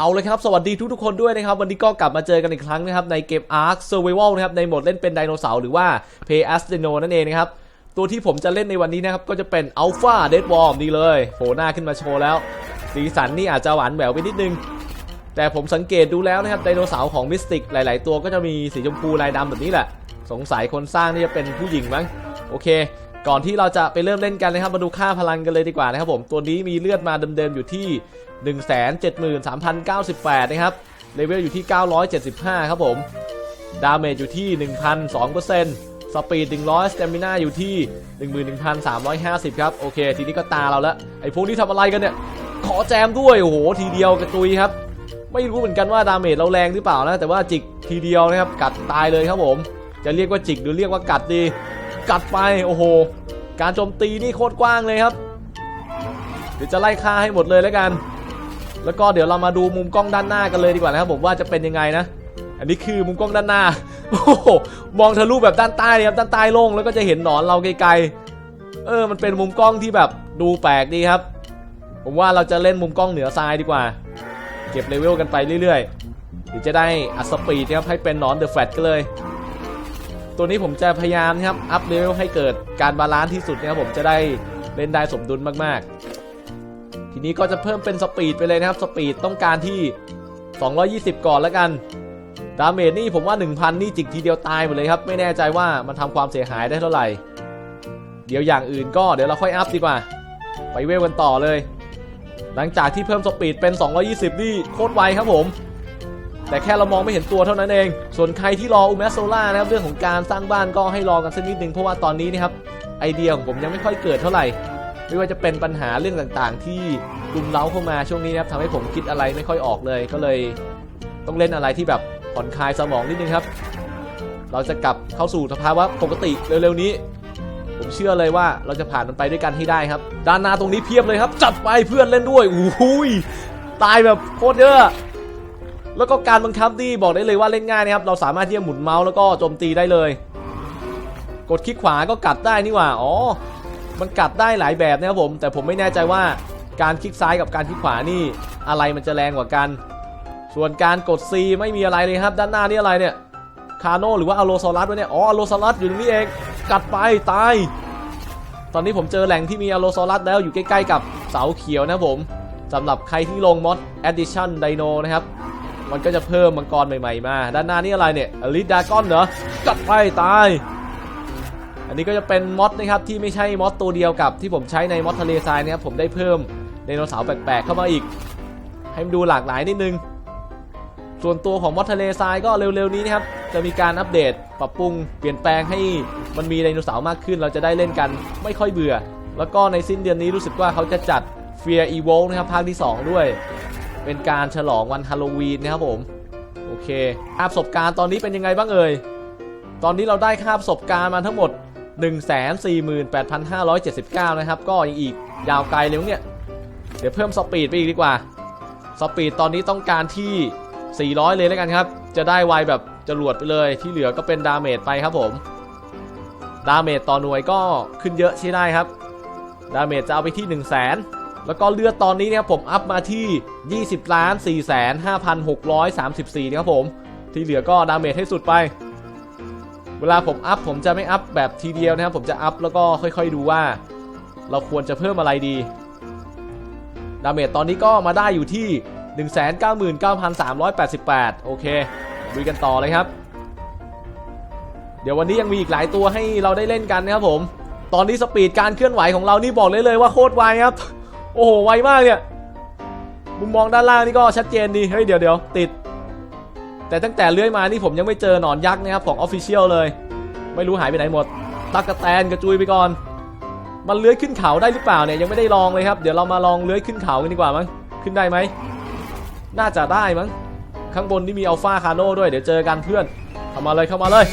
เอาเลยครับ สวัสดีทุกๆคนด้วยนะครับ วันนี้ก็กลับมาเจอกันอีกครั้งนะครับ ในเกม Ark Survival นะครับ ในโหมดเล่นเป็นไดโนเสาร์หรือว่า Play as Dino นั่นเองนะครับ ตัวที่ผมจะเล่นในวันนี้นะครับ ก็จะเป็น Alpha Dead Worm นี่เลยโผล่หน้าขึ้นมาโชว์แล้ว สีสันนี่อาจจะหวานแหววไปนิดนึง แต่ผมสังเกตดูแล้วนะครับไดโนเสาร์ของมิสติกหลาย ๆ ตัวก็จะมีสีชมพูลายดำแบบนี้แหละ สงสัยคนสร้างนี่จะเป็นผู้หญิงมั้งโอเค ก่อนที่เราจะไปเริ่มเล่นกันนะครับมาดูค่าพลังกันเลยดีกว่านะครับผมตัวนี้มีเลือดมาเดิมๆอยู่ที่ 173,098 นะครับเลเวลอยู่ที่ 975 ครับผม ดาเมจอยู่ที่ 1,002%สปีด 100 สเตมิน่าอยู่ที่ 11,350 ครับ โอเค ทีนี้ก็ตาเราแล้ว ไอ้พวกนี้ทำอะไรกันเนี่ย ขอแจมด้วย โอ้โห ทีเดียวกระตุยครับ ไม่รู้เหมือนกันว่าดาเมจเราแรงหรือเปล่านะ แต่ว่าจิกทีเดียวนะครับ กัดตายเลยครับผม จะเรียกว่าจิกหรือเรียกว่ากัดดี กัดไปโอ้โห การโจมตีนี่โคตรกว้างเลยครับ เดี๋ยวจะไล่ฆ่าให้หมดเลยแล้วกัน แล้วก็เดี๋ยวเรามาดูมุมกล้องด้านหน้ากันเลยดีกว่านะครับผมว่าจะเป็นยังไงนะ อันนี้คือมุมกล้องด้านหน้าโอ้โหมองทะลุแบบด้านใต้เลยครับด้านใต้โล่งแล้วก็จะเห็นหนอนเราไกลๆ เออ มันเป็นมุมกล้องที่แบบดูแปลกดีครับ ผมว่าเราจะเล่นมุมกล้องเหนือทรายดีกว่า เก็บเลเวลกันไปเรื่อยๆเดี๋ยวจะได้อัพสปีดนะครับให้เป็นหนอนเดอะแฟลตกันเลย ตัวนี้ผมจะพยายามนะครับ อัพเลเวลให้เกิดการบาลานซ์ที่สุดนะครับผมจะได้เล่นได้สมดุลมากๆ ทีนี้ก็จะเพิ่มเป็นสปีดไปเลยนะครับ สปีดต้องการที่ 220 ก่อนแล้วกันดาเมจนี่ผมว่า 1,000 นี่จิกทีเดียวตายหมดเลยครับ ไม่แน่ใจว่ามันทำความเสียหายได้เท่าไหร่ เดี๋ยวอย่างอื่นก็เดี๋ยวเราค่อยอัพดีกว่า ไปเวลกันต่อเลย หลังจากที่เพิ่มสปีดเป็น 220 นี่โคตรไวครับผม แต่แค่เรามองไม่เห็นตัวเท่านั้นเอง ส่วนใครที่รออุแมสโซล่านะครับเรื่องของการสร้างบ้านก็ให้รอกันสักนิดนึงเพราะว่าตอนนี้นะครับไอเดียของผมยังไม่ค่อยเกิดเท่าไหร่ ไม่ว่าจะเป็นปัญหาเรื่องต่างๆ ที่รุมเร้าเข้ามาช่วงนี้นะครับทำให้ผมคิดอะไรไม่ค่อยออกเลย ก็เลยต้องเล่นอะไรที่แบบผ่อนคลายสมองนิดนึงครับ เราจะกลับเข้าสู่สภาวะปกติเร็วๆนี้ผมเชื่อเลยว่าเราจะผ่านมันไปด้วยกันให้ได้ครับ ด้านหน้าตรงนี้เพียบเลยครับ จัดไปเพื่อนเล่นด้วยโอ้โหยตายแบบโคตรเยอะ แล้วก็การบังคับนี่บอกได้เลยว่าเล่นง่ายนะครับ เราสามารถที่จะหมุนเมาส์แล้วก็โจมตีได้เลย กดคลิกขวาก็กัดได้นี่หว่า อ๋อ มันกัดได้หลายแบบนะครับผม แต่ผมไม่แน่ใจว่าการคลิกซ้ายกับการคลิกขวานี่อะไรมันจะแรงกว่ากัน ส่วนการกด C ไม่มีอะไรเลยครับ ด้านหน้านี่อะไรเนี่ย คาโนหรือว่าอโลซอรัสวะเนี่ย อ๋ออโลซอรัสอยู่ตรงนี้เอง กัดไปตาย ตอนนี้ผมเจอแหล่งที่มีอโลซอรัสแล้วอยู่ใกล้ๆกับเสาเขียวนะครับผมสำหรับใครที่ลงมอด Addition Dino นะครับ มันก็จะเพิ่มมังกรใหม่ๆมา ด้านหน้านี่อะไรเนี่ยอลิดดากอนเหรอกัดไปตาย อันนี้ก็จะเป็นมอดนะครับที่ไม่ใช่มอดตัวเดียวกับที่ผมใช้ในมอดทะเลทรายนะครับผมได้เพิ่มไดโนเสาร์แปลกๆเข้ามาอีก ให้มันดูหลากหลายนิดนึง ส่วนตัวของมอดทะเลทรายก็เร็วๆนี้นะครับจะมีการอัปเดตปรับปรุงเปลี่ยนแปลงให้มันมีไดโนเสาร์มากขึ้น เราจะได้เล่นกันไม่ค่อยเบื่อ แล้วก็ในสิ้นเดือนนี้รู้สึกว่าเขาจะจัด Fear Evoke นะครับภาคที่ 2 ด้วย เป็นการฉลองวันฮาโลวีนนะครับผม โอเคค่าประสบการณ์ตอนนี้เป็นยังไงบ้างเอ่ย ตอนนี้เราได้ค่าประสบการณ์มาทั้งหมด 148,579 นะครับ ก็ยังอีกยาวไกลเลยเนี่ย เดี๋ยวเพิ่มสปีดไปอีกดีกว่า สปีดตอนนี้ต้องการที่ 400 เลยแล้วกันครับ จะได้ไวแบบจรวดไปเลย ที่เหลือก็เป็นดาเมจไปครับผม ดาเมจต่อหน่วยก็ขึ้นเยอะใช่ได้ครับ ดาเมจจะเอาไปที่ 1 0 0 0 0แสน แล้วก็เลือดตอนนี้นะครับผมอัพมาที่ 20ล้าน4แสน5,634นะครับผม ที่เหลือก็ดาเมจให้สุดไป เวลาผมอัพผมจะไม่อัพแบบทีเดียวนะครับผมจะอัพแล้วก็ค่อยๆดูว่า เราควรจะเพิ่มอะไรดี ดาเมจตอนนี้ก็มาได้อยู่ที่ 199,388 โอเคลุยกันต่อเลยครับ เดี๋ยววันนี้ยังมีอีกหลายตัวให้เราได้เล่นกันนะครับผม ตอนนี้สปีดการเคลื่อนไหวของเรานี่บอกเลยเลยว่าโคตรไวครับ โอ้โห ไวมากเนี่ย มุมมองด้านล่างนี่ก็ชัดเจนดี เฮ้ย เดี๋ยวเดี๋ยวติด แต่ตั้งแต่เลื้อยมานี่ผมยังไม่เจอหนอนยักษ์นะครับของออฟฟิเชียลเลย ไม่รู้หายไปไหนหมด ตักกะแตนกระจุยไปก่อน มันเลื้อยขึ้นเขาได้หรือเปล่าเนี่ยยังไม่ได้ลองเลยครับ เดี๋ยวเรามาลองเลื้อยขึ้นเขากันดีกว่ามั้ง ขึ้นได้ไหม น่าจะได้มั้ง ข้างบนนี่มีอัลฟาคาโน่ด้วย เดี๋ยวเจอกันเพื่อน เข้ามาเลยเข้ามาเลย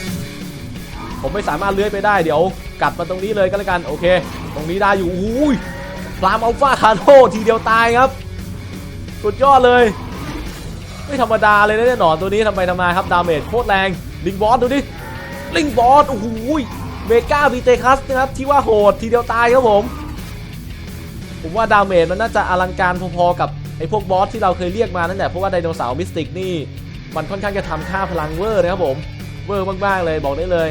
ผมไม่สามารถเลื้อยไปได้ เดี๋ยว กัดมาตรงนี้เลยก็แล้วกัน โอเค ตรงนี้ได้อยู่อุ้ย ปลามอัลฟาคาโน่ทีเดียวตายครับสุดยอดเลย ไม่ธรรมดาเลยนะเนี่ยหนอนตัวนี้ทำไมทำไมาครับดาเมจโคตรแรงลิงบอสดูดิลิงบอสโอ้โหเมกาบีเตคัสนะครับที่ว่าโหดทีเดียวตายครับผมผมว่าดาเมจมันน่าจะอลังการพอๆกับไอ้พวกบอสที่เราเคยเรียกมานั่นแหละเพราะว่าไดโนเสาร์มิสติกนี่มันค่อนข้างจะทำค่าพลังเวอร์นะครับผมเวอร์มากๆเลยบอกได้เลย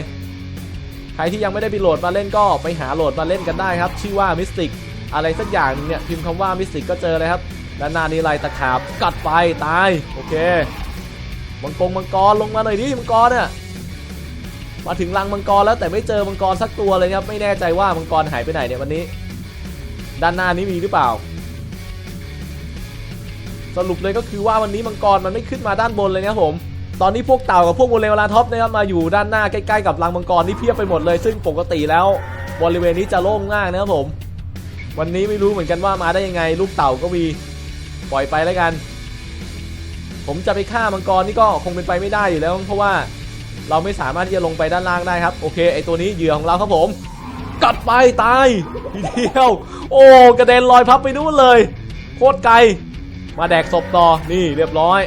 ใครที่ยังไม่ได้ไปโหลดมาเล่นก็ไปหาโหลดมาเล่นกันได้ครับ ชื่อว่ามิสติก อะไรสักอย่างนึงเนี่ยพิมพ์คำว่ามิสติกก็เจอเลยครับด้านหน้านี้ลายตะขาบกัดไปตายโอเคมังกรมังกรลงมาหน่อยดิมังกรเนี่ยมาถึงรังมังกรแล้วแต่ไม่เจอมังกรสักตัวเลยครับไม่แน่ใจว่ามังกรหายไปไหนเนี่ยวันนี้ ด้านหน้านี้มีหรือเปล่า สรุปเลยก็คือว่าวันนี้มังกรมันไม่ขึ้นมาด้านบนเลยนะครับผมตอนนี้พวกเต่ากับพวกโมเลวลาท็อปนะครับมาอยู่ด้านหน้าใกล้ๆกับรังมังกรนี่เพียบไปหมดเลย ซึ่งปกติแล้วบริเวณนี้จะโล่งมากนะครับผม วันนี้ไม่รู้เหมือนกันว่ามาได้ยังไง ลูกเต่าก็มีปล่อยไปแล้วกัน ผมจะไปฆ่ามังกรนี่ก็คงเป็นไปไม่ได้อยู่แล้ว เพราะว่าเราไม่สามารถที่จะลงไปด้านล่างได้ครับ โอเคไอตัวนี้เหยื่อของเราครับผมกัดไปตายทีเดียว โอ้กระเด็นลอยพับไปนู่นเลย โคตรไกล มาแดกศพต่อนี่เรียบร้อย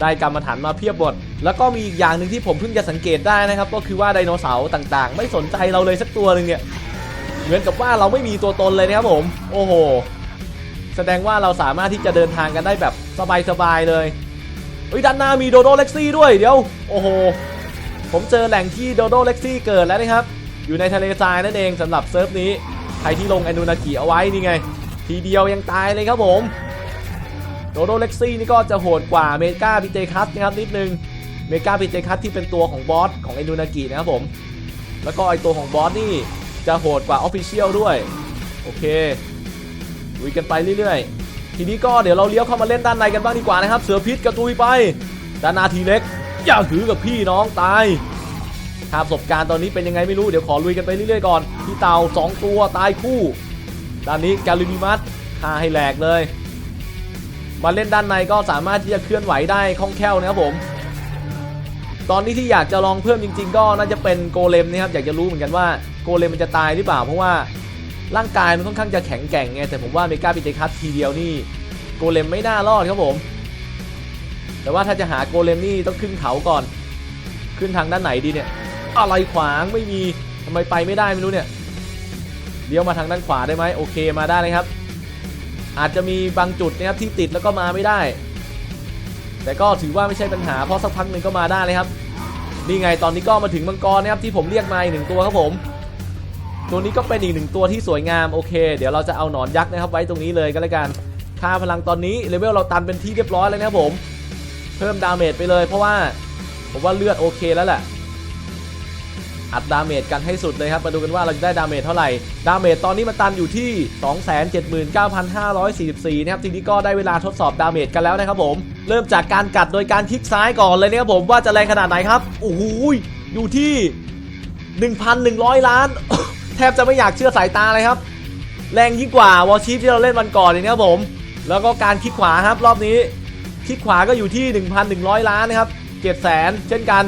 ได้กรรมฐานมาเพียบหมดแล้วก็มีอีกอย่างหนึ่งที่ผมเพิ่งจะสังเกตได้นะครับ ก็คือว่าไดโนเสาร์ต่างๆ ไม่สนใจเราเลยสักตัวหนึ่งเนี่ย เหมือนกับว่าเราไม่มีตัวตนเลยนะครับผม โอ้โห แสดงว่าเราสามารถที่จะเดินทางกันได้แบบสบายๆเลยเฮ้ยด้านหน้ามีโดโดเล็กซี่ด้วยเดี๋ยว โอ้โห ผมเจอแหล่งที่โดโดเล็กซี่เกิดแล้วนะครับ อยู่ในทะเลทรายนั่นเองสำหรับเซิร์ฟนี้ ใครที่ลงแอนูนากิเอาไว้นี่ไง ทีเดียวยังตายเลยครับผมโดโดเล็กซี่นี่ก็จะโหดกว่าเมกาพีเจคัสนะครับนิดนึง เมกาพีเจคัสที่เป็นตัวของบอสของเอนูนากินะครับผม แล้วก็ไอตัวของบอสนี่ จะโหดกว่าออฟฟิเชียลด้วย โอเคลุยกันไปเรื่อยๆ ทีนี้ก็เดี๋ยวเราเลี้ยวเข้ามาเล่นด้านในกันบ้างดีกว่านะครับ เสือพิษกระตุยไป ด้านนาทีเล็ก อย่าหือกับพี่น้องตายหาประสบการณ์ตอนนี้เป็นยังไงไม่รู้ เดี๋ยวขอลุยกันไปเรื่อยๆก่อน พี่เต่าสองตัวตายคู่ ด้านนี้กาลิมิมัสฆ่าให้แหลกเลย มาเล่นด้านในก็สามารถที่จะเคลื่อนไหวได้คล่องแคล่วนะครับผม ตอนนี้ที่อยากจะลองเพิ่มจริง ๆ ก็น่าจะเป็นโกเลมนะครับอยากจะรู้เหมือนกันว่าโกเลมมันจะตายหรือเปล่า เพราะว่าร่างกายมันค่อนข้างจะแข็งแกร่งไงแต่ผมว่าเมกาปิเตคัสทีเดียวนี่โกเลมไม่น่ารอดครับผม แต่ว่าถ้าจะหาโกเลมนี่ต้องขึ้นเขาก่อน ขึ้นทางด้านไหนดีเนี่ยอะไรขวางไม่มีทำไมไปไม่ได้ไม่รู้เนี่ยเลี้ยวมาทางด้านขวาได้ไหมโอเคมาได้เลยครับ อาจจะมีบางจุดนะครับที่ติดแล้วก็มาไม่ได้ แต่ก็ถือว่าไม่ใช่ปัญหาเพราะสักพักหนึ่งก็มาได้เลยครับ นี่ไงตอนนี้ก็มาถึงมังกรนะครับที่ผมเรียกมาอีกหนึ่งตัวครับผมตัวนี้ก็เป็นอีกหนึ่งตัวที่สวยงามโอเค เดี๋ยวเราจะเอาหนอนยักษ์นะครับไว้ตรงนี้เลยก็แล้วกันค่าพลังตอนนี้เลเวลเราตันเป็นที่เรียบร้อยเลยนะครับผม เพิ่มดาเมจไปเลยเพราะว่าผมว่าเลือดโอเคแล้วแหละ อัดดาเมจกันให้สุดเลยครับ มาดูกันว่าเราจะได้ดาเมจเท่าไหร่ ดาเมจตอนนี้มันตันอยู่ที่ 279,544 นะครับ ทีนี้ก็ได้เวลาทดสอบดาเมจกันแล้วนะครับผม เริ่มจากการกัดโดยการคลิกซ้ายก่อนเลยนะครับผมว่าจะแรงขนาดไหนครับ โอ้โหยอยู่ที่ 1,100 ล้าน แทบจะไม่อยากเชื่อสายตาเลยครับ แรงยิ่งกว่าวอลชีฟที่เราเล่นวันก่อนเลยนะครับผม แล้วก็การคลิกขวาครับรอบนี้ คลิกขวาก็อยู่ที่ 1,100 ล้านนะครับเจ็ดแสนเช่นกัน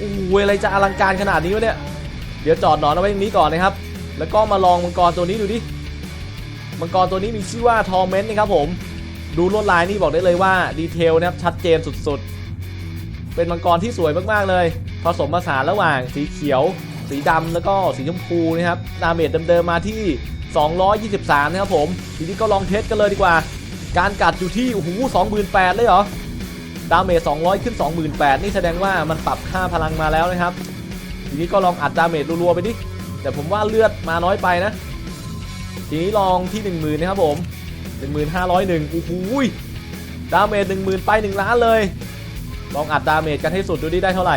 อ้โหอะไรจะอลังการขนาดนี้วะเนี่ย เดี๋ยวจอดหนอนเอาไว้ตรงนี้ก่อนนะครับ แล้วก็มาลองมังกรตัวนี้ดูดิ มังกรตัวนี้มีชื่อว่าทอร์เมนต์นะครับผม ดูลวดลายนี่บอกได้เลยว่าดีเทลนะครับชัดเจนสุดๆ เป็นมังกรที่สวยมากๆเลย ผสมผสานระหว่างสีเขียว สีดำแล้วก็สีชมพูนะครับดาเมจเดิมๆมาที่ 223 นะครับผม ทีนี้ก็ลองเทสกันเลยดีกว่า การกัดอยู่ที่โอ้โห28,000เลยเหรอ ดาเมจ200 ขึ้น 28,000 นี่แสดงว่ามันปรับค่าพลังมาแล้วนะครับ ทีนี้ก็ลองอัดดาเมจรัวๆไปดิ แต่ผมว่าเลือดมาน้อยไปนะ ทีนี้ลองที่ 10,000 นะครับผม 1501 โอ้โหยดาเมจ10,000 ไป 1 ล้านเลย ลองอัดดาเมจกันให้สุดดูดิได้เท่าไหร่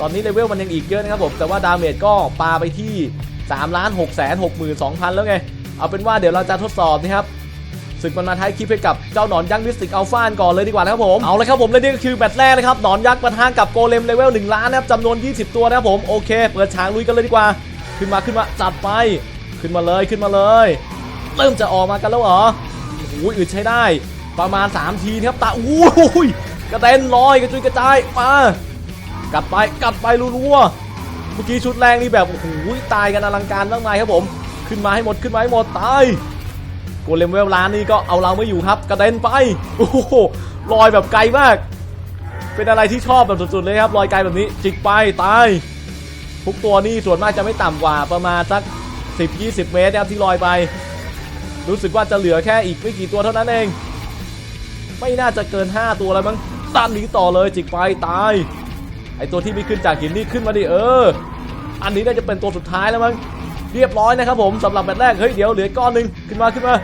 ตอนนี้เลเวลมันยังอีกเยอะนะครับผม แต่ว่าดาเมจก็ปาไปที่3ล้าน6 6 2 0 0 0 แล้วไง เอาเป็นว่าเดี๋ยวเราจะทดสอบนะครับ ศึกมันมาท้ายคลิปให้กับเจ้าหนอนยักษ์มิสติกอัลฟานก่อนเลยดีกว่านะครับผมเอาเลยครับผมและนี่ก็คือแมตช์แรกนะครับหนอนยักษ์ปะทะกับโกเลมเลเวล1ล้านนะครับจำนวน 20 ตัวนะครับผมโอเค เปิดฉากลุยกันเลยดีกว่า ขึ้นมาขึ้นมาจัดไปขึ้นมาเลยขึ้นมาเลย เริ่มจะออกมากันแล้วเหรอโอ้ยอึดใช้ได้ ประมาณ 3 ทีนะครับตาอู้ยกระเด็นลอยกระจุยกระจายมากัดไปกัดไปรัวๆเมื่อกี้ชุดแรงนี่แบบโอ้โหตายกันอลังการมากมายครับผม ขึ้นมาให้หมดขึ้นมาให้หมดตาย โกเลมเวลล้านนี่ก็เอาเราไม่อยู่ครับ กระเด็นไป โอ้โหลอยแบบไกลมาก เป็นอะไรที่ชอบแบบสุดๆเลยครับลอยไกลแบบนี้ จิกไปตาย ทุกตัวนี่ส่วนมากจะไม่ต่ำกว่าประมาณสัก 10-20 เมตรนะครับที่ลอยไป รู้สึกว่าจะเหลือแค่อีกไม่กี่ตัวเท่านั้นเอง ไม่น่าจะเกิน 5 ตัวแล้วมั้งด้านนี้ต่อเลยจิกไปตายไอตัวที่ไม่ขึ้นจากหินนี่ขึ้นมาดิเออ อันนี้น่าจะเป็นตัวสุดท้ายแล้วมั้ง เรียบร้อยนะครับผมสำหรับแมตช์แรกเฮ้ยเดี๋ยวเหลือก้อนหนึ่งขึ้นมาขึ้นมา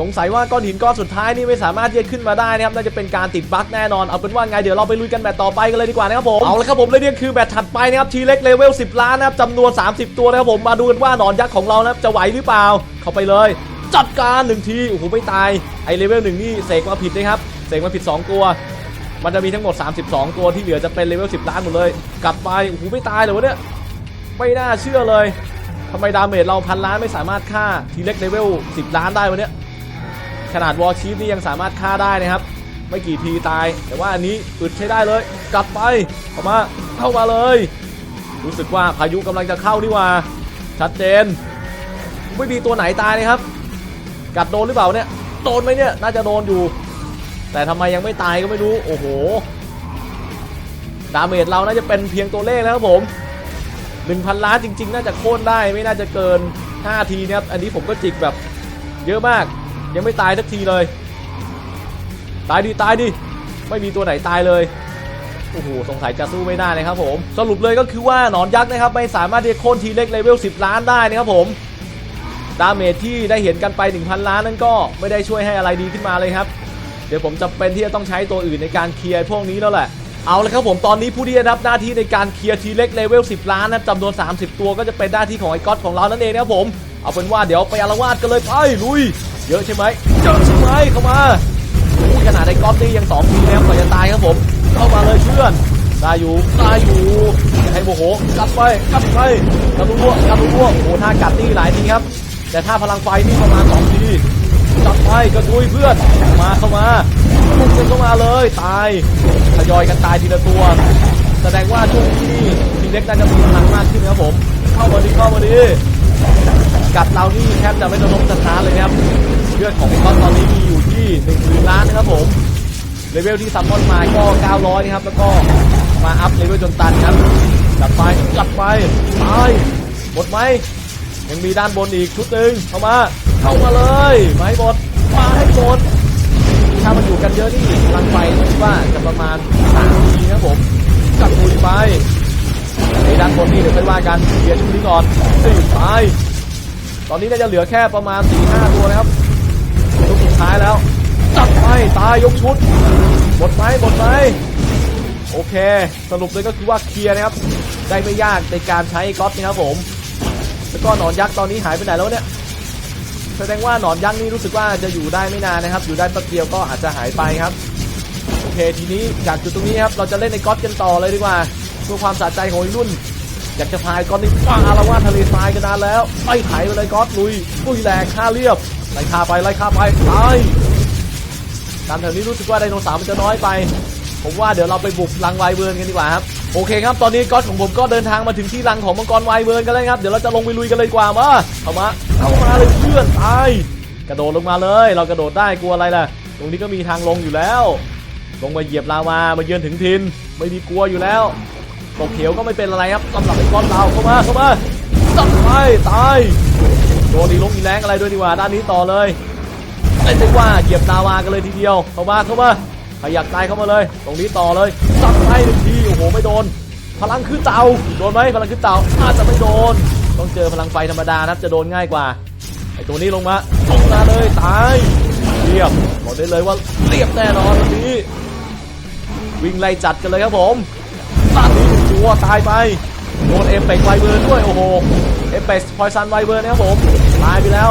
สงสัยว่าก้อนหินก้อนสุดท้ายนี่ไม่สามารถที่จะขึ้นมาได้นะครับน่าจะเป็นการติดบั๊กแน่นอนเอาเป็นว่าไงเดี๋ยวเราไปลุยกันแมตช์ต่อไปกันเลยดีกว่านะครับผมเอาละครับผมและนี่คือแมตช์ถัดไปนะครับทีเล็กเลเวล10 ล้านนะครับจำนวน 30 ตัวนะครับผมมาดูกันว่าหนอนยักษ์ของเรานะครับจะไหวหรือเปล่า เข้าไปเลย จัดการหนึ่งทีโอ้โหไม่ตายไอเลเวลหนึ่งนี่เสกมาผิดนะครับเสกมาผิด 2 ตัว มันจะมีทั้งหมด 32 ตัวที่เหลือจะเป็นเลเวล10 ล้านหมดเลย กลับไปโอ้โหไม่ตายเลยวะเนี่ยไม่น่าเชื่อเลย ทำไมดาเมจเราพันล้านไม่สามารถฆ่าทีเล็กเลเวล10 ล้านได้วะเนี่ยขนาดวอลชีฟนี่ยังสามารถฆ่าได้นะครับ ไม่กี่ทีตาย แต่ว่าอันนี้อึดใช้ได้เลย กลับไปเข้ามาเข้ามาเลย รู้สึกว่าพายุกำลังจะเข้านี่ว่า ชัดเจน ไม่มีตัวไหนตายเลยครับ กัดโดนหรือเปล่าเนี่ย โดนไหมเนี่ย น่าจะโดนอยู่ แต่ทำไมยังไม่ตายก็ไม่รู้ โอ้โห ดาเมจเราน่าจะเป็นเพียงตัวเลขแล้วครับผม 1,000 ล้านจริง ๆ น่าจะโค่นได้ไม่น่าจะเกิน 5 ทีนะครับ อันนี้ผมก็จิกแบบเยอะมาก ยังไม่ตายสักทีเลย ตายดิตายดิไม่มีตัวไหนตายเลยโอ้โหสงสัยจะสู้ไม่ได้นะครับผม สรุปเลยก็คือว่าหนอนยักษ์นะครับ ไม่สามารถที่จะโค่นทีเล็กเลเวล 10 ล้านได้นะครับผมดาเมจที่ได้เห็นกันไป 1,000 ล้านนั้นก็ไม่ได้ช่วยให้อะไรดีขึ้นมาเลยครับ เดี๋ยวผมจำเป็นที่จะต้องใช้ตัวอื่นในการเคลียร์พวกนี้แล้วแหละ เอาละครับผมตอนนี้ผู้ที่ได้รับหน้าที่ในการเคลียร์ทีเล็กเลเวล 10 ล้านนะจำนวน 30 ตัวก็จะเป็นหน้าที่ของไอ้ก๊อตของเรานั่นเองนะครับผม เอาเป็นว่าเดี๋ยวไปอารวาสกันเลยไปลุย เยอะใช่ไหมเยอะใช่ไหมเข้ามาโอ้ขนาดไอ้ก๊อตนี่ยังสองทีแล้วกว่าจะตายครับผม เข้ามาเลยเพื่อนได้อยู่ได้อยู่อย่าให้โมโหกัดไปกัดไปกระดูกกระดูกโอ้โหถ้ากัดนี่หลายทีครับ แต่ถ้าพลังไฟนี่ประมาณสองทีจับไปกระตุยเพื่อนมาเข้ามา ลุกกันเข้ามาเลยตายทยอยกันตายทีละตัว แสดงว่าช่วงนี้ทีเล็กน่าจะมีพลังมากขึ้นนะครับผมเข้ามาดิเข้ามาดิกัดเรานี่แทบจะไม่ต้องลงสถานเลยนะครับเลือดของเขาตอนนี้มีอยู่ที่1นึ่งหมื่นล้านนะครับผมเลเวลที่ซัมมอนมาก็ 900นะครับแล้วก็มาอัพเลเวลจนตันครับจัดไปจัดไปตายหมดไหมยังมีด้านบนอีกชุดหนึ่งเข้ามา เข้ามาเลยไมาให้หมดมาให้หมด ถ้ามันอยู่กันเยอะนี่พลังไฟคิดว่าจะประมาณ3ทีนะผมจับคุยไปในด้านบนนี่เดี๋ยวค่อยว่ากันเคลียร์ชุดนี้ก่อนสี่ไปตอนนี้น่าจะเหลือแค่ประมาณ4 5ตัวนะครับชุดสุดท้ายแล้วจับไปตายยกชุดหมดไหมหมดไหมโอเค สรุปเลยก็คือว่าเคลียร์นะครับ ได้ไม่ยากในการใช้ก๊อตนะครับผม แล้วก็หนอนยักษ์ตอนนี้หายไปไหนแล้วเนี่ย แสดงว่าหนอนยักษ์นี่รู้สึกว่าจะอยู่ได้ไม่นานนะครับ อยู่ได้แป๊บเดียวก็อาจจะหายไปครับ โอเคทีนี้จากจุดตรงนี้ครับเราจะเล่นในก๊อตกันต่อเลยดีกว่าเพื่อความสะใจของวัยรุ่น อยากจะพายก๊อตนี่ฟังอารวาสทะเลทรายกันนานแล้วไล่ไถไปเลยก๊อตลุยลุยแหลกฆ่าเรียบไล่ฆ่าไปไล่ฆ่าไปตายตามแถวนี้รู้สึกว่าไดโนเสาร์มันจะน้อยไป ผมว่าเดี๋ยวเราไปบุกรังไวเบิร์นกันดีกว่าครับ โอเคครับ ตอนนี้ก๊อตของผมก็เดินทางมาถึงที่รังของมังกรไวเบิร์นกันแล้วครับ เดี๋ยวเราจะลงไปลุยกันเลยกว่ามาเข้ามาเข้ามาเลยเพื่อนตายกระโดดลงมาเลย เรากระโดดได้กลัวอะไรล่ะ ตรงนี้ก็มีทางลงอยู่แล้ว ลงมาเหยียบลาวา มาเยือนถึงทิน ไม่มีกลัวอยู่แล้วตกเขียวก็ไม่เป็นอะไรครับสำหรับไอ้ก้อนเราเข้ามาเข้ามาจับไปตายโดนดีลงอีแรงอะไรด้วยดีกว่าด้านนี้ต่อเลยเรียกว่าเหยียบลาวากันเลยทีเดียวเข้ามาเข้ามาใครอยากตายเข้ามาเลย ตรงนี้ต่อเลยจับให้หนึ่งที โอ้โหไม่โดน พลังขึ้นเตาโดนไหมพลังขึ้นเตาอาจจะไม่โดน ต้องเจอพลังไฟธรรมดานะจะโดนง่ายกว่าไอตัวนี้ลงมาลงมาเลยตายเรียบบอกได้เลยว่าเรียบแน่นอนวันนี้ วิ่งไล่จัดกันเลยครับผมตานนี้หนึ่งตัวตายไปโดนเอฟเฟกไวเบอร์ด้วยโอ้โหเอฟเฟกพอยซันไวเบอร์นะครับผมตายไปแล้ว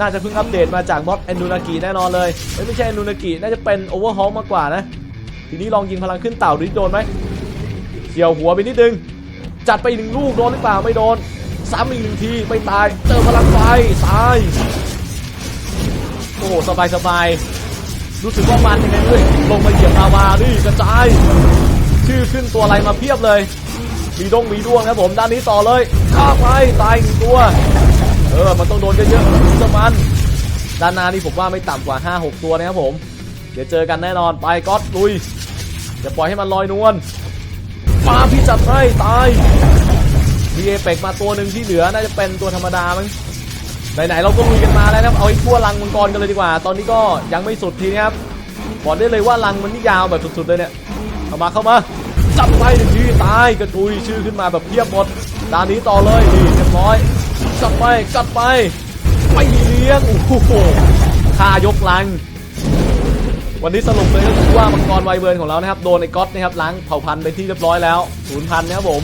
น่าจะเพิ่งอัปเดตมาจากม็อบแอนดูนากิแน่นอนเลยเอ้ยไม่ใช่แอนดูนากิน่าจะเป็นโอเวอร์ฮอลมากกว่านะ ทีนี้ลองยิงพลังขึ้นเต่าดูดิโดนไหมเกี่ยวหัวไปนิดนึง จัดไปอีกหนึ่งลูกโดนหรือเปล่าไม่โดน ซ้ำอีกหนึ่งทีไม่ตายเจอพลังไฟตายโอ้โหสบายสบายรู้สึกว่ามันยังไงเลยลงมาเหยียบลาวานี่กระจาย ชื่อขึ้นตัวอะไรมาเพียบเลย มีดงมีด้วงนะผมด้านนี้ต่อเลยข้าไปตายหนึ่งตัว เออมันต้องโดนเยอะๆถึงจะมันด้านหน้านี่ผมว่าไม่ต่ำกว่า 5-6 ตัวนะครับผม เดี๋ยวเจอกันแน่นอนไปก๊อตลุย อย่าปล่อยให้มันลอยนวลมาพี่จัดให้ตายมีเอเปกมาตัวหนึ่งที่เหลือน่าจะเป็นตัวธรรมดามั้งไหนๆเราก็ลุยกันมาแล้วนะเอาให้ทั่วรังมังกรกันเลยดีกว่า ตอนนี้ก็ยังไม่สุดทีนะครับบอกได้เลยว่ารังมันนี่ยาวแบบสุดๆเลยเนี่ยเข้ามาเข้ามาจับไปหนึ่งทีตายกระจุยชื่อขึ้นมาแบบเพียบหมดด้านนี้ต่อเลยนี่เรียบร้อยจับไปกัดไปไม่เลี้ยงโอ้โหฆ่ายกลัง วันนี้สรุปเลยก็คือว่ามังกรไวเบิร์นของเรานะครับโดนไอ้ก๊อตนะครับล้างเผ่าพันธุ์ไปที่เรียบร้อยแล้วศูนย์พันนะครับผม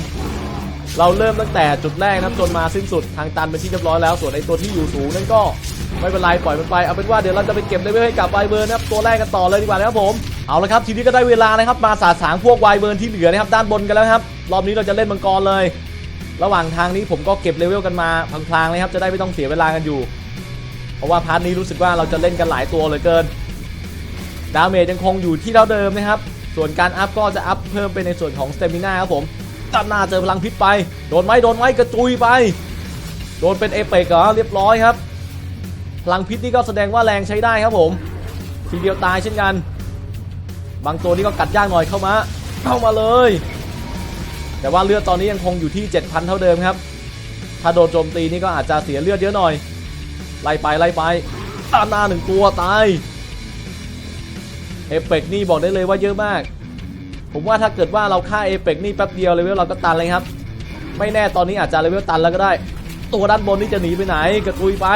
เราเริ่มตั้งแต่จุดแรกนะครับจนมาสิ้นสุดทางตันเป็นที่เรียบร้อยแล้วส่วนไอ้ตัวที่อยู่สูงนั่นก็ไม่เป็นไรปล่อยมันไปเอาเป็นว่าเดี๋ยวเราจะไปเก็บเลเวลให้กับไวเบิร์นนะครับตัวแรกกันต่อเลยดีกว่านะครับผมเอาละครับทีนี้ก็ได้เวลานะครับมาสาสางพวกไวเบิร์นที่เหลือนะครับด้านบนกันแล้วครับรอบนี้เราจะเล่นมังกรเลย ระหว่างทางนี้ผมก็เก็บเลเวลกันมาพลางๆเลยครับจะได้ไม่ต้องเสียเวลากันอยู่ เพราะว่าพาร์ทนี้รู้สึกว่าเราจะเล่นกันหลายตัวเหลือเกิน ดาเมจยังคงอยู่ที่เท่าเดิมนะครับ ส่วนการอัพก็จะอัพเพิ่มไปในส่วนของสเตมิน่าครับผมตัดหน้าเจอพลังพิษไป โดนไหมโดนไหมกระจุยไป โดนเป็นเอเปกเหรอเรียบร้อยครับ พลังพิษนี่ก็แสดงว่าแรงใช้ได้ครับผม ทีเดียวตายเช่นกัน บางตัวนี่ก็กัดยากหน่อยเข้ามา เข้ามาเลย แต่ว่าเลือดตอนนี้ยังคงอยู่ที่ 7,000 เท่าเดิมครับ ถ้าโดนโจมตีนี่ก็อาจจะเสียเลือดเยอะหน่อย ไล่ไปไล่ไปตัดหน้าหนึ่งตัวตาย เอเปกนี่บอกได้เลยว่าเยอะมาก ผมว่าถ้าเกิดว่าเราฆ่าเอเปกนี่แป๊บเดียวเลเวลเราก็ตันเลยครับ ไม่แน่ตอนนี้อาจจะเลเวลตันแล้วก็ได้ ตัวด้านบนนี่จะหนีไปไหนกระตุยไป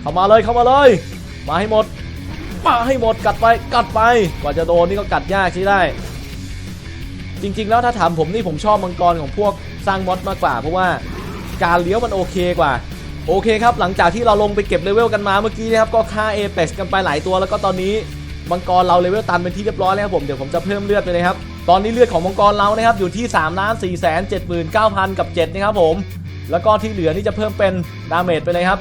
เข้ามาเลยเข้ามาเลย มาให้หมดมาให้หมดกัดไปกัดไป กว่าจะโดนนี่ก็กัดยากใช่ได้ จริง ๆ แล้วถ้าถามผมนี่ผมชอบมังกรของพวกสร้างมอดมากกว่า เพราะว่าการเลี้ยวมันโอเคกว่าโอเคครับ หลังจากที่เราลงไปเก็บเลเวลกันมาเมื่อกี้นะครับ ก็ฆ่าเอเปกกันไปหลายตัวแล้วก็ตอนนี้ มังกรเราเลเวลตันเป็นที่เรียบร้อยแล้วครับผมเดี๋ยวผมจะเพิ่มเลือดไปเลยครับตอนนี้เลือดของมังกรเรานะครับอยู่ที่3ล้าน4 7 9 0 0 0กับ7นะครับผม แล้วก็ที่เหลือนี่จะเพิ่มเป็นดาเมจไปเลยครับ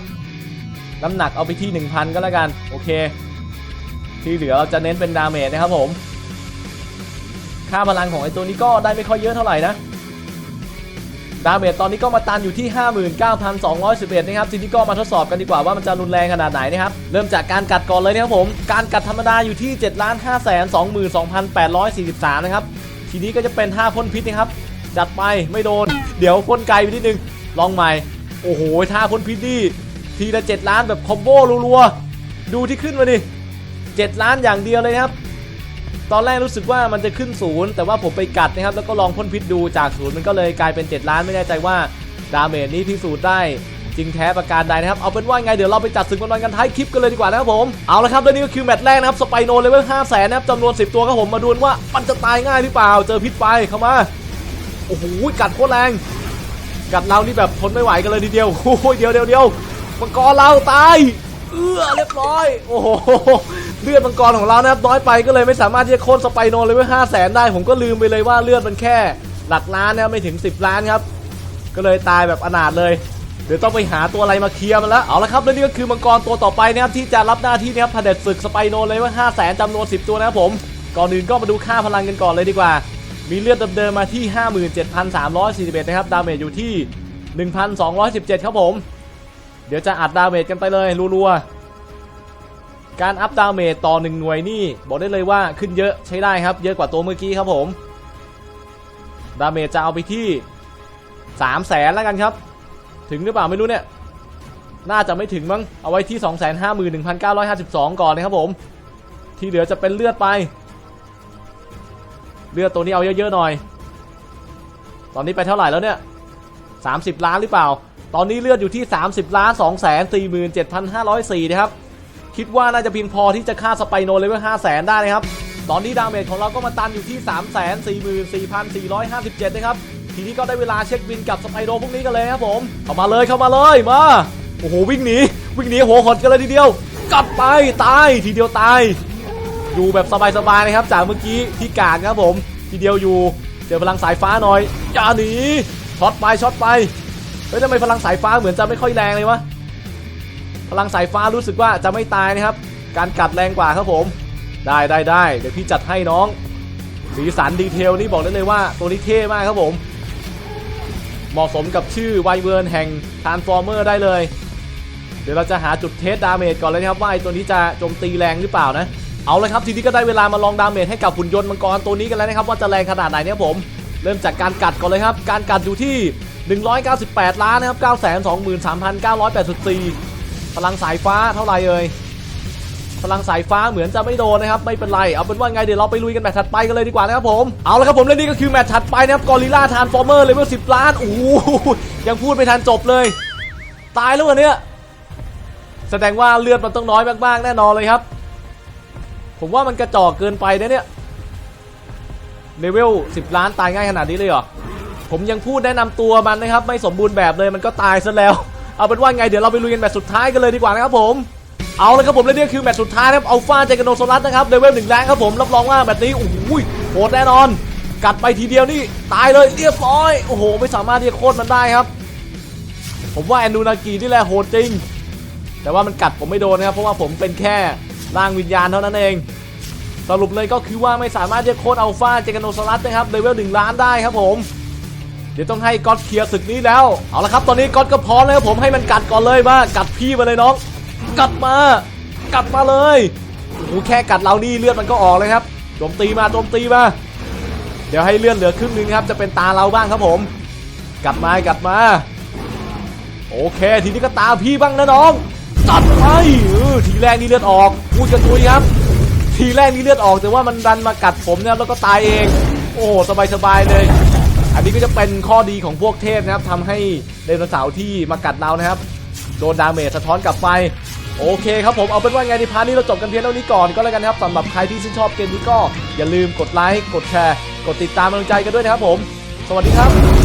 น้ำหนักเอาไปที่ 1,000 ก็แล้วกันโอเค ที่เหลือเราจะเน้นเป็นดาเมจนะครับผม ค่าพลังของไอ้ตัวนี้ก็ได้ไม่ค่อยเยอะเท่าไหร่นะ ดาเมจตอนนี้ก็มาตันอยู่ที่ 59,211 นะครับทีนี้ก็มาทดสอบกันดีกว่าว่ามันจะรุนแรงขนาดไหนนะครับ เริ่มจากการกัดก่อนเลยนะครับผม การกัดธรรมดาอยู่ที่ 7 5 2 2 843 นะครับ ทีนี้ก็จะเป็นท่าพ่นพิษนะครับ จัดไปไม่โดน เดี๋ยวพ่นไกลไปนิดนึง ลองใหม่ โอ้โหท่าพ่นพิษนี่ทีละ 7 ล้านแบบคอมโบรัวๆ ดูที่ขึ้นมาดิ7ล้านอย่างเดียวเลยนะครับ ตอนแรกรู้สึกว่ามันจะขึ้นศูนย์แต่ว่าผมไปกัดนะครับแล้วก็ลองพ่นพิษดูจากศูนย์มันก็เลยกลายเป็น 7 ล้านไม่แน่ใจว่าดาเมจนี้พิสูจน์ได้จริงแท้ประการใดนะครับ เอาเป็นว่าไงเดี๋ยวเราไปจัดศึกบอลกันท้ายคลิปกันเลยดีกว่านะครับผม เอาละครับและนี่ก็คือแมตช์แรกนะครับ สไปโนเลเวล5แสนนะครับจำนวน 10 ตัวครับผมมาดูว่ามันจะตายง่ายหรือเปล่า เจอพิษไปเข้ามา โอ้โห กัดโคตรแรง กัดเรานี่แบบทนไม่ไหวกันเลยทีเดียว โอ้โหเดียวเดียวเดียวมังกรเราตาย เอื้อเรียบร้อย โอ้โห เลือดมังกรของเรานะครับน้อยไปก็เลยไม่สามารถที่จะโค่นสไปโนเลยเว้ห้าแสนได้ ผมก็ลืมไปเลยว่าเลือดมันแค่ หลักล้านนะครับไม่ถึง 10 ล้านครับ ก็เลยตายแบบอนาถเลยเดี๋ยวต้องไปหาตัวอะไรมาเคลียร์มันแล้ว เอาละครับ แล้วนี่ก็คือมังกรตัวต่อไปนะครับที่จะรับหน้าที่นะครับเผด็จศึกสไปโนเลยว่าห้าแสนจำนวน 10 ตัวนะครับผม ก่อนอื่นก็มาดูค่าพลังกันก่อนเลยดีกว่า มีเลือดเดิมๆมาที่ 57,341 นะครับ ดาเมจอยู่ที่ 1,217 ครับผม เดี๋ยวจะอัดดาเมจกันไปเลยรัวๆ การอัพดาเมจต่อหนึ่งหน่วยนี่ บอกได้เลยว่าขึ้นเยอะใช้ได้ครับ เยอะกว่าตัวเมื่อกี้ครับผมดาเมจจะเอาไปที่3 0 0แสนแล้วกันครับ ถึงหรือเปล่าไม่รู้เนี่ย น่าจะไม่ถึงมั้งเอาไว้ที่251,952 ก่อนนะครับผม ที่เหลือจะเป็นเลือดไป เลือดตัวนี้เอาเยอะๆหน่อย ตอนนี้ไปเท่าไหร่แล้วเนี่ย 30 ล้านหรือเปล่า ตอนนี้เลือดอยู่ที่ 30 ล้าน2 4 7 5 0 4นะครับ คิดว่าน่าจะเพียงพอที่จะฆ่าสไปโนเลเวล5 0 0 0 0ได้นะครับ ตอนนี้ดาเมจของเราก็มาตันอยู่ที่ 3 4 4 4 5 7 นะครับ ทีนี้ก็ได้เวลาเช็คบินกับสไปโนพวกนี้กันเลยครับผม เข้ามาเลยเข้ามาเลยมา โอ้โหวิ่งหนีวิ่งหนีหัวหดกันเลยทีเดียวกัดไปตายทีเดียวตายอยู่แบบสบายๆนะครับ จากเมื่อกี้ที่กาดครับผม ทีเดียวอยู่เจอพลังสายฟ้าหน่อยอย่าหนีช็อตไปช็อตไปเฮ้ยทำไมพลังสายฟ้าเหมือนจะไม่ค่อยแรงเลยวะ พลังสายฟ้ารู้สึกว่าจะไม่ตายนะครับ การกัดแรงกว่าครับผม ได้ได้ได้เดี๋ยวพี่จัดให้น้องสีสันดีเทลนี่บอกได้เลยว่าตัวนี้เท่มากครับผม เหมาะสมกับชื่อไวเวิร์นแห่งทานฟอร์เมอร์ได้เลย เดี๋ยวเราจะหาจุดเทสดาเมจก่อนเลยนะครับว่าไอ้ตัวนี้จะโจมตีแรงหรือเปล่านะ เอาเลยครับทีนี้ก็ได้เวลามาลองดาเมจให้กับหุ่นยนต์มังกรตัวนี้กันแล้วนะครับว่าจะแรงขนาดไหนเนี่ยผม เริ่มจากการกัดก่อนเลยครับ การกัดอยู่ที่ 198 ล้านนะครับ 923,984 พลังสายฟ้าเท่าไหร่เอ่ยพลังสายฟ้าเหมือนจะไม่โดนนะครับ ไม่เป็นไร เอาเป็นว่าไงเดี๋ยวเราไปลุยกันแมตช์ถัดไปกันเลยดีกว่านะครับผม เอาละครับผมและนี่ก็คือแมตช์ถัดไปนะครับกอริล่าทานฟอร์เมอร์เลเวล10ล้านโอ้ยังพูดไม่ทันจบเลย ตายแล้วเหรอเนี่ย แสดงว่าเลือดมันต้องน้อยมากๆแน่นอนเลยครับ ผมว่ามันกระจอกเกินไปนะเนี่ยเลเวล10ล้านตายง่ายขนาดนี้เลยเหรอผมยังพูดแนะนำตัวมันนะครับ ไม่สมบูรณ์แบบเลยมันก็ตายซะแล้ว เอาเป็นว่าไงเดี๋ยวเราไปลุยกันแมตช์สุดท้ายกันเลยดีกว่านะครับผมเอาเลยครับผมและนี่คือแมตช์สุดท้ายนะครับอัลฟาเจกันโนโซลัสนะครับเลเวลหนึ่งแรงครับผมรับรองว่าแมตช์นี้โอ้โหโหดแน่นอน กัดไปทีเดียวนี่ตายเลยเรียบร้อยโอ้โหไม่สามารถที่จะโค่นมันได้ครับ ผมว่าแอนดูนากินี่แหละโหดจริง แต่ว่ามันกัดผมไม่โดนนะครับเพราะว่าผมเป็นแค่ร่างวิญญาณเท่านั้นเอง สรุปเลยก็คือว่าไม่สามารถที่จะโค่นอัลฟาเจกันโนโซลัสนะครับเลเวลหนึ่งล้านได้ครับผม เดี๋ยวต้องให้ก๊อตเคลียร์ศึกนี้แล้ว เอาละครับ ตอนนี้ก๊อตก็พร้อมแล้วครับผมให้มันกัดก่อนเลยมากัดพี่มาเลยน้อง กัดมา กัดมาเลยโอ้แค่กัดเรานี่เลือดมันก็ออกเลยครับโจมตีมาโจมตีมา เดี๋ยวให้เลือดเหลือครึ่งนึงครับ จะเป็นตาเราบ้างครับผม กัดมากัดมา โอเค ทีนี้ก็ตาพี่บ้างนะน้องจัดไปทีแรกนี่เลือดออกพูดกันตุยครับ ทีแรกนี่เลือดออกแต่ว่ามันดันมากัดผมนะครับแล้วก็ตายเอง โอ้สบายสบายเลย อันนี้ก็จะเป็นข้อดีของพวกเทพนะครับทำให้ไดโนเสาร์ที่มากัดเรานะครับ โดนดาเมจสะท้อนกลับไปโอเคครับผมเอาเป็นว่าไงในพาร์ทนี้เราจบกันเพียงเท่านี้ก่อนก็แล้วกันครับสำหรับใครที่ชื่นชอบเกมนี้ก็อย่าลืมกดไลค์กดแชร์ กดติดตามกำลังใจกันด้วยนะครับผม สวัสดีครับ